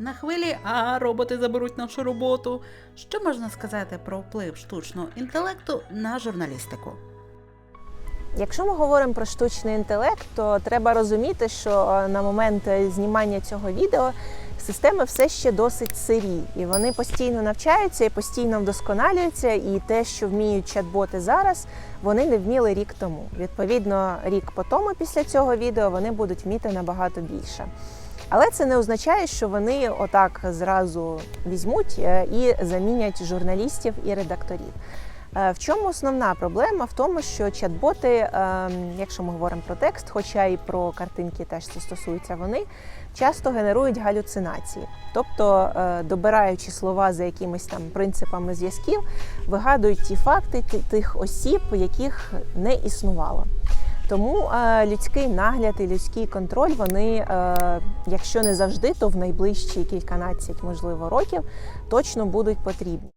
на хвилі, а роботи заберуть нашу роботу. Що можна сказати про вплив штучного інтелекту на журналістику? Якщо ми говоримо про штучний інтелект, то треба розуміти, що на момент е, знімання цього відео системи все ще досить сирі, і вони постійно навчаються і постійно вдосконалюються. І те, що вміють чат-боти зараз, вони не вміли рік тому. Відповідно, рік по тому після цього відео вони будуть вміти набагато більше. Але це не означає, що вони отак зразу візьмуть е, і замінять журналістів і редакторів. Е, В чому основна проблема? В тому, що чат-боти, е, якщо ми говоримо про текст, хоча і про картинки теж це стосується вони, часто генерують галюцинації. Тобто, е, добираючи слова за якимись там принципами зв'язків, вигадують ті факти тих осіб, яких не існувало. Тому е, людський нагляд і людський контроль, вони, е, якщо не завжди, то в найближчі кільканадцять, можливо, років точно будуть потрібні.